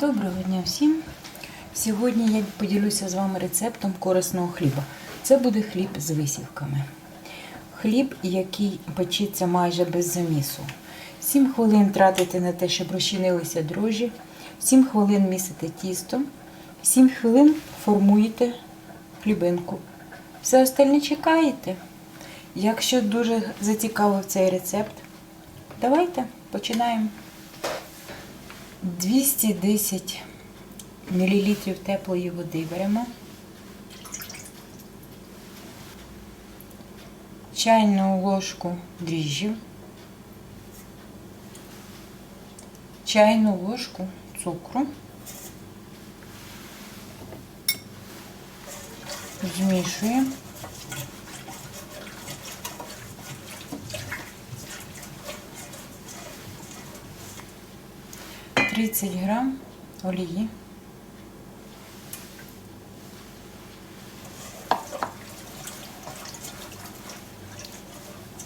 Доброго дня всім! Сьогодні я поділюся з вами рецептом корисного хліба. Це буде хліб з висівками. Хліб, який печеться майже без замісу. 7 хвилин тратите на те, щоб розчинилися дрожжі, 7 хвилин місите тісто, 7 хвилин формуєте хлібинку. Все остальне чекаєте. Якщо дуже зацікавив цей рецепт, давайте починаємо. 210 мл теплої води беремо. Чайну ложку дріжджів. Чайну ложку цукру. Змішуємо. Тридцять грам олії.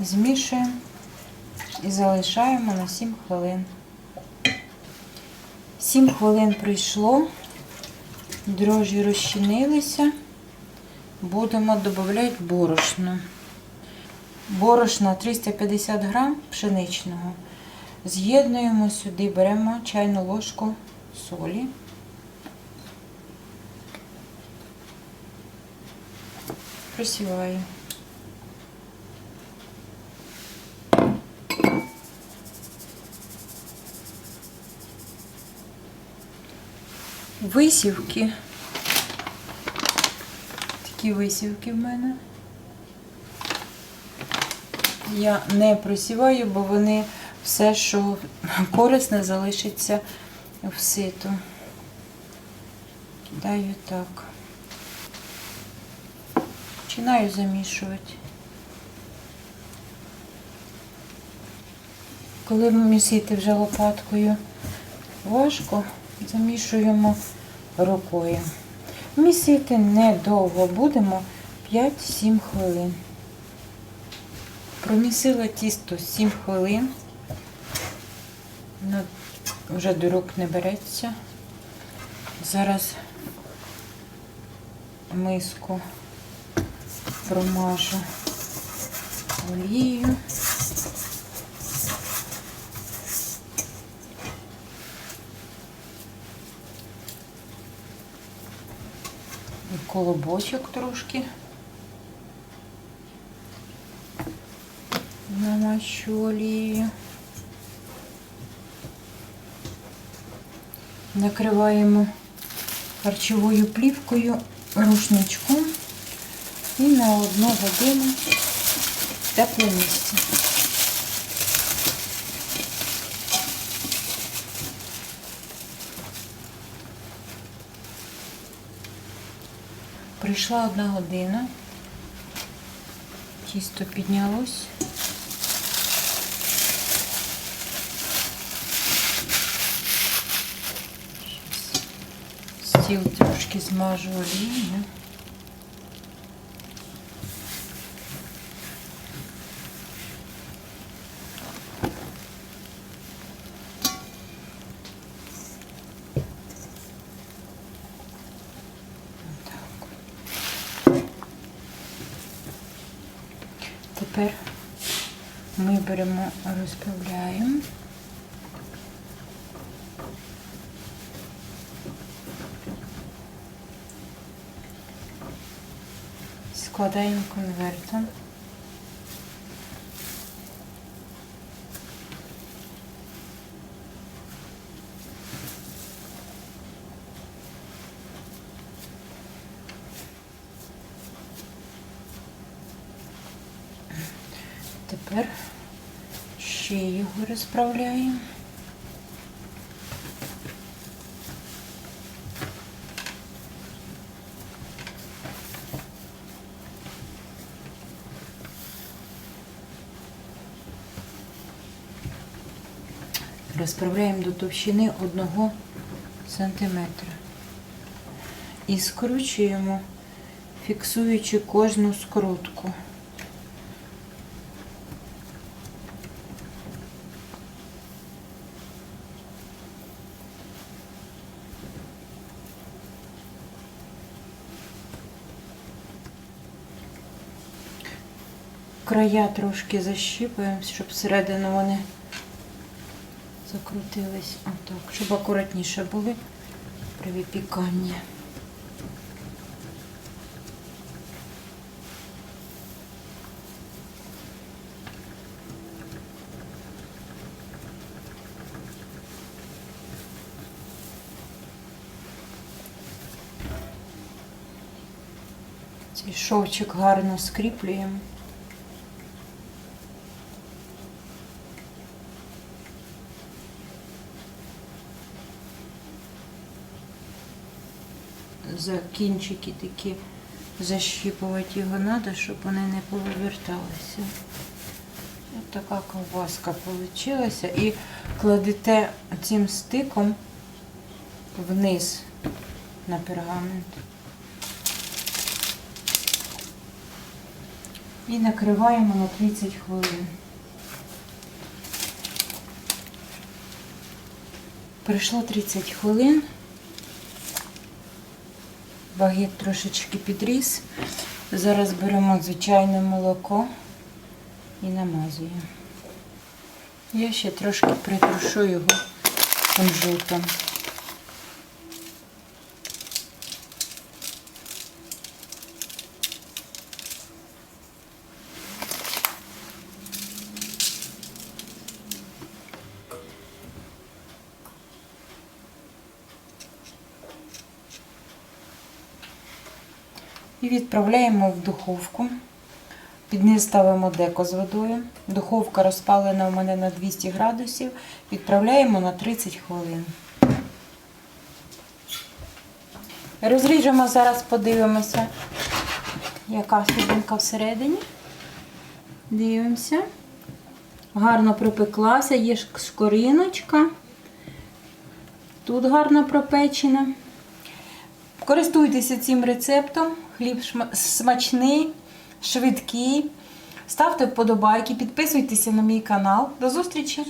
Змішуємо і залишаємо на 7 хвилин. 7 хвилин пройшло, дрожжі розчинилися, будемо додавати борошно. Борошна 350 грам пшеничного. З'єднуємо сюди, беремо чайну ложку солі. Просіваю. Висівки. Такі висівки в мене. Я не просіваю, бо вони все, що корисне, залишиться в ситу. Кидаю так. Починаю замішувати. Коли місити вже лопаткою важко, замішуємо рукою. Місити недовго будемо 5-7 хвилин. Промісила тісто 7 хвилин. Ну, вже до рук не береться. Зараз миску промажу олією. Колобочок трошки. Намащу олією. Накриваємо харчовою плівкою рушничком і на одну годину в тепле місце. Прийшла одна година, тісто піднялось. Стіл трошки змажу олією. Тепер ми беремо, розправляємо. Складаємо конвертом. Тепер ще його розправляємо. розправляємо до товщини 1 см і скручуємо, фіксуючи кожну скрутку. Края трошки защіпуємо, щоб всередину вони закрутились отак, щоб акуратніше були при випіканні. Цей шовчик гарно скріплюємо. За кінчики такі защіпувати його треба, щоб вони не повиверталися. Ось така ковбаска вийшла. І кладете цим стиком вниз на пергамент. І накриваємо на 30 хвилин. Пройшло 30 хвилин. Багет трошечки підріс. Зараз беремо звичайне молоко і намазуємо. Я ще трошки притрушу його кунжутом. І відправляємо в духовку. Під низ ставимо деко з водою. Духовка розпалена у мене на 200 градусів. Відправляємо на 30 хвилин. Розріжемо зараз, подивимося, яка хлібинка всередині. Дивимося. Гарно припеклася, є шкоріночка. Тут гарно пропечена. Користуйтеся цим рецептом. Хліб смачний, швидкий. Ставте вподобайки, підписуйтеся на мій канал. До зустрічі!